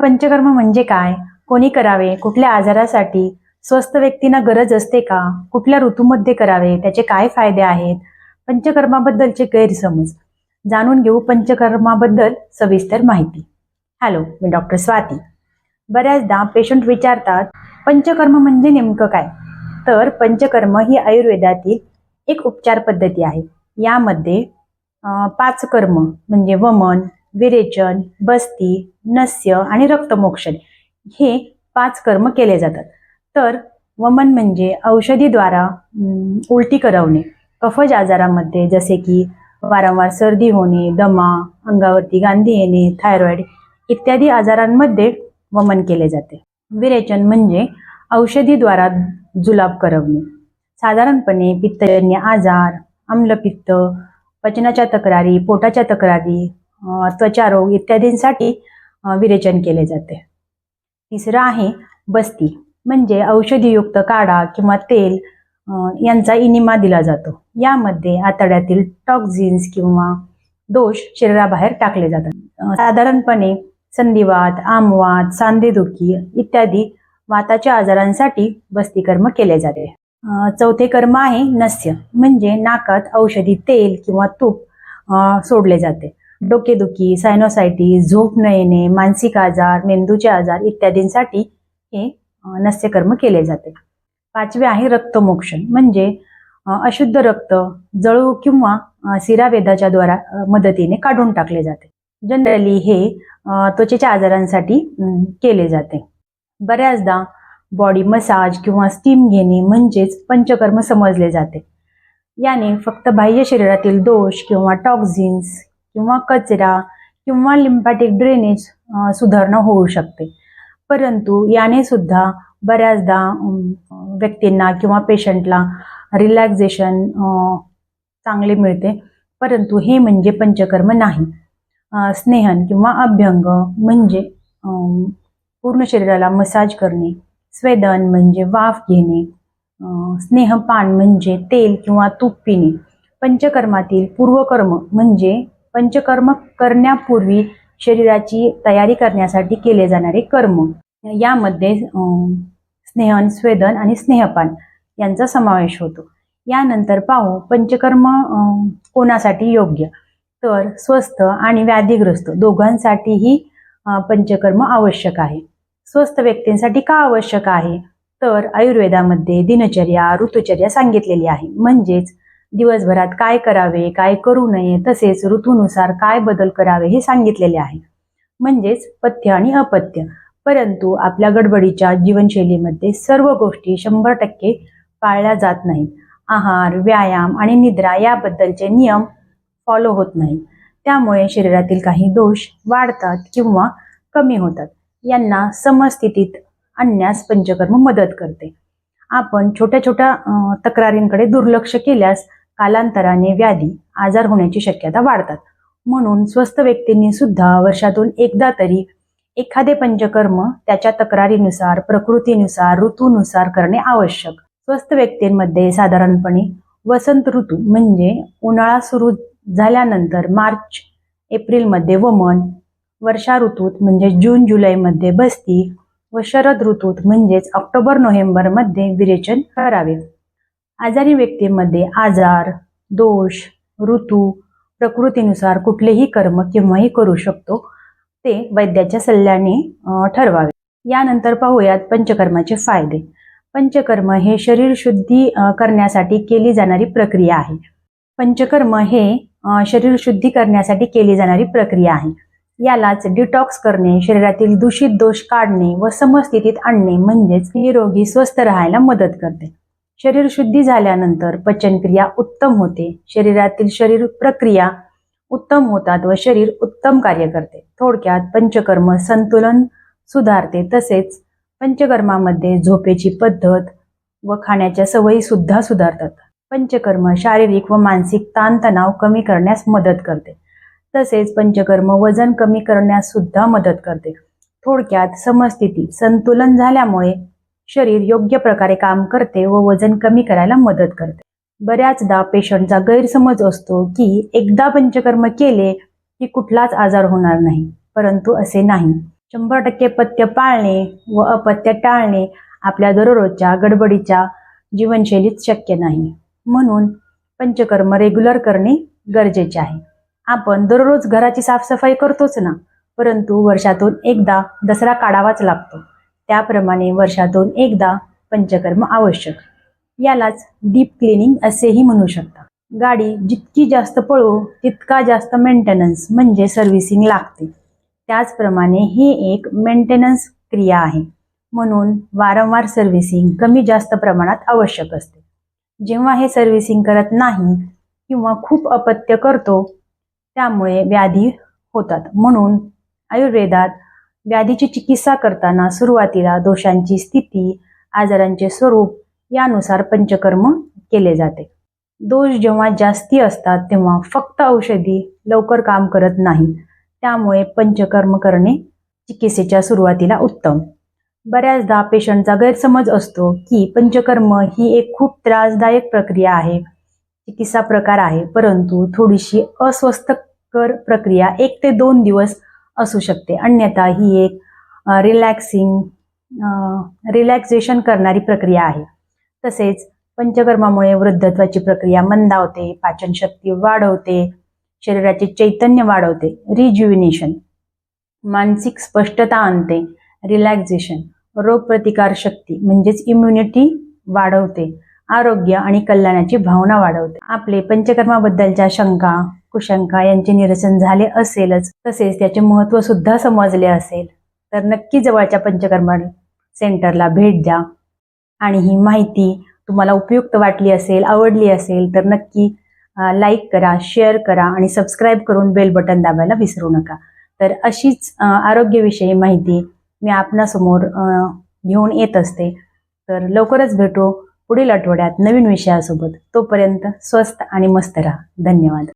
पंचकर्म म्हणजे काय? कोणी करावे? कुठल्या आजारासाठी? स्वस्थ व्यक्तींना गरज असते का? कुठल्या ऋतूमध्ये करावे? त्याचे काय फायदे आहेत? पंचकर्माबद्दलचे गैरसमज. जाणून घेऊ पंचकर्माबद्दल सविस्तर माहिती. हॅलो मी डॉक्टर स्वाती. बऱ्याचदा पेशंट विचारतात पंचकर्म म्हणजे नेमकं काय? तर पंचकर्म ही आयुर्वेदातील एक उपचार पद्धती आहे. यामध्ये पाच कर्म म्हणजे वमन विरेचन बस्ती नस्य आणि रक्तमोक्षण हे पाच कर्म केले जातात. तर वमन म्हणजे औषधीद्वारा उलटी करवणे. कफज आजारामध्ये जसे की वारंवार सर्दी होणे दमा अंगावरती गांधी येणे थायरॉइड इत्यादी आजारांमध्ये वमन केले जाते. विरेचन म्हणजे औषधीद्वारा जुलाब करवणे. साधारणपणे पित्तजन्य आजार आम्लपित्त पचनाच्या तक्रारी पोटाच्या तक्रारी त्वचारोग इत्यादींसाठी विरेचन केले जाते. तिसरं आहे बस्ती म्हणजे औषधीयुक्त काढा किंवा तेल यांचा इनिमा दिला जातो. यामध्ये आतड्यातील टॉक्झिन्स किंवा दोष शरीराबाहेर टाकले जातात. साधारणपणे संधिवात आमवात सांधेदुखी इत्यादी वाताच्या आजारांसाठी बस्तीकर्म केले जाते. चौथे कर्म आहे नस्य म्हणजे नाकात औषधी तेल किंवा तूप सोडले जाते. डोकेदुखी सायनोसायटीस झोप न येणे मानसिक आजार मेंदूचे आजार इत्यादींसाठी हे नस्यकर्म केले जाते. पाचवे आहे रक्तमोक्षण. म्हणजे अशुद्ध रक्त जळू किंवा सिरावेदाच्या द्वारा मदतीने काढून टाकले जाते. जनरली हे त्वचेच्या आजारांसाठी केले जाते. बऱ्याचदा बॉडी मसाज किंवा स्टीम घेणे म्हणजेच पंचकर्म समजले जाते. याने फक्त बाह्य शरीरातील दोष किंवा टॉक्झिन्स किंवा कचरा किंवा लिम्पॅटिक ड्रेनेज सुधारणा होऊ शकते. परंतु याने सुद्धा बऱ्याचदा व्यक्तींना किंवा पेशंटला रिलॅक्झेशन चांगले मिळते. परंतु हे म्हणजे पंचकर्म नाही. स्नेहन किंवा अभ्यंग म्हणजे पूर्ण शरीराला मसाज करणे स्वेदन म्हणजे वाफ घेणे स्नेहपान म्हणजे तेल किंवा तूप पिणे. पंचकर्मातील पूर्वकर्म म्हणजे पंचकर्म करण्यापूर्वी शरीराची तयारी करण्यासाठी केले जाणारे कर्म. यामध्ये स्नेहन स्वेदन आणि स्नेहपान यांचा समावेश होतो. यानंतर पाहू पंचकर्म कोणासाठी योग्य? तर स्वस्थ आणि व्याधीग्रस्त दोघांसाठीही पंचकर्म आवश्यक आहे. स्वस्थ व्यक्तींसाठी का आवश्यक आहे? तर आयुर्वेदामध्ये दिनचर्या ऋतुचर्या सांगितलेली आहे. म्हणजेच दिवसभरात काय करावे काय करू नये तसेच ऋतूनुसार काय बदल करावे हे सांगितलेले आहे. म्हणजेच पथ्य आणि अपथ्य. परंतु आपल्या गडबडीच्या जीवनशैलीमध्ये सर्व गोष्टी शंभर टक्के पाळल्या जात नाहीत. आहार व्यायाम आणि निद्रा याबद्दलचे नियम फॉलो होत नाहीत. त्यामुळे शरीरातील काही दोष वाढतात किंवा कमी होतात. यांना समस्थितीत आणण्यास पंचकर्म मदत करते. आपण छोट्या छोट्या तक्रारींकडे दुर्लक्ष केल्यास कालांतराने व्याधी आजार होण्याची शक्यता वाढतात. म्हणून स्वस्थ व्यक्तींनी सुद्धा वर्षातून एकदा तरी एखादे पंचकर्म त्याच्या तक्रारीनुसार प्रकृतीनुसार ऋतूनुसार करणे आवश्यक. स्वस्थ व्यक्तींमध्ये साधारणपणे वसंत ऋतू म्हणजे उन्हाळा सुरू झाल्यानंतर मार्च एप्रिलमध्ये वमन वर्षा ऋतूत म्हणजे जून जुलैमध्ये बस्ती व शरद ऋतूत म्हणजेच ऑक्टोबर नोव्हेंबरमध्ये विरेचन करावे. आजारी व्यक्तीमध्ये आजार दोष ऋतू प्रकृतीनुसार कुठलेही कर्म केव्हाही करू शकतो ते वैद्याच्या सल्ल्याने ठरवावे. यानंतर पाहूयात पंचकर्माचे फायदे. पंचकर्म हे शरीर शुद्धी करण्यासाठी केली जाणारी प्रक्रिया आहे. पंचकर्म हे शरीर शुद्धी करण्यासाठी केली जाणारी प्रक्रिया आहे. यालाच डिटॉक्स करणे शरीरातील दूषित दोष काढणे व समस्थितीत आणणे म्हणजेच निरोगी स्वस्थ राहायला मदत करते. शरीर शुद्धी झाल्यानंतर पचनक्रिया उत्तम होते. शरीरातील शरीर प्रक्रिया उत्तम होतात व शरीर उत्तम कार्य करते. थोडक्यात पंचकर्म संतुलन सुधारते. तसेच पंचकर्मामध्ये झोपेची पद्धत व खाण्याच्या सवयी सुद्धा सुधारतात. पंचकर्म शारीरिक व मानसिक ताणतणाव कमी करण्यास मदत करते. तसेच पंचकर्म वजन कमी करण्यास सुद्धा मदत करते. थोडक्यात समस्थिती संतुलन झाल्यामुळे शरीर योग्य प्रकारे काम करते व वजन कमी करायला मदत करते. बऱ्याचदा पेशंटचा गैरसमज असतो की एकदा पंचकर्म केले की कुठलाच आजार होणार नाही परंतु असे नाही. शंभर टक्के पथ्य पाळणे व अपत्य टाळणे आपल्या दररोजच्या गडबडीच्या जीवनशैलीत शक्य नाही. म्हणून पंचकर्म रेग्युलर करणे गरजेचे आहे. आपण दररोज घराची साफसफाई करतोच ना परंतु वर्षातून एकदा दसरा काढावाच लागतो. त्याप्रमाणे वर्षातून एकदा पंचकर्म आवश्यक. यालाच डीप क्लिनिंग असेही म्हणू शकता गाडी जितकी जास्त पळू तितका जास्त मेंटेनन्स म्हणजे सर्व्हिसिंग लागते. त्याचप्रमाणे हे एक मेंटेनन्स क्रिया आहे. म्हणून वारंवार सर्व्हिसिंग कमी जास्त प्रमाणात आवश्यक असते. जेव्हा हे सर्व्हिसिंग करत नाही किंवा खूप अपत्य करतो त्यामुळे व्याधी होतात. म्हणून आयुर्वेदात व्याधीची चिकित्सा करताना सुरुवातीला दोषांची स्थिती आजारांचे स्वरूप यानुसार पंचकर्म केले जाते. दोष जेव्हा जास्ती असतात तेव्हा फक्त औषधी लवकर काम करत नाही त्यामुळे पंचकर्म करणे चिकित्सेच्या सुरुवातीला उत्तम. बऱ्याचदा पेशंटचा गैरसमज असतो की पंचकर्म ही एक खूप त्रासदायक प्रक्रिया आहे चिकित्सा प्रकार आहे परंतु थोडीशी अस्वस्थकर प्रक्रिया एक ते दोन दिवस असू शकते. अन्यथा ही एक रिलॅक्सिंग रिलॅक्सेशन करणारी प्रक्रिया आहे. तसेच पंचकर्मामुळे वृद्धत्वाची प्रक्रिया मंदावते पाचनशक्ती वाढवते शरीराचे चैतन्य वाढवते रिज्युविनेशन मानसिक स्पष्टता आणते रिलॅक्झेशन रोगप्रतिकार शक्ती म्हणजेच इम्युनिटी वाढवते आरोग्य आणि कल्याणाची भावना वाढवते. आपले पंचकर्माबद्दलच्या शंका कुशंका यांचे निरसन झाले असेलच तसेच त्याचे महत्त्व सुद्धा समजले असेल तर नक्की जवळच्या पंचकर्म सेंटरला भेट द्या. आणि ही माहिती तुम्हाला उपयुक्त वाटली असेल आवडली असेल तर नक्की लाईक करा शेअर करा आणि सबस्क्राईब करून बेल बटन दाबायला विसरू नका. तर अशीच आरोग्यविषयी माहिती मी आपणासमोर घेऊन येत असते. तर लवकरच भेटू पुढील आठवड्यात नवीन विषयासोबत. तोपर्यंत स्वस्त आणि मस्त राहा. धन्यवाद.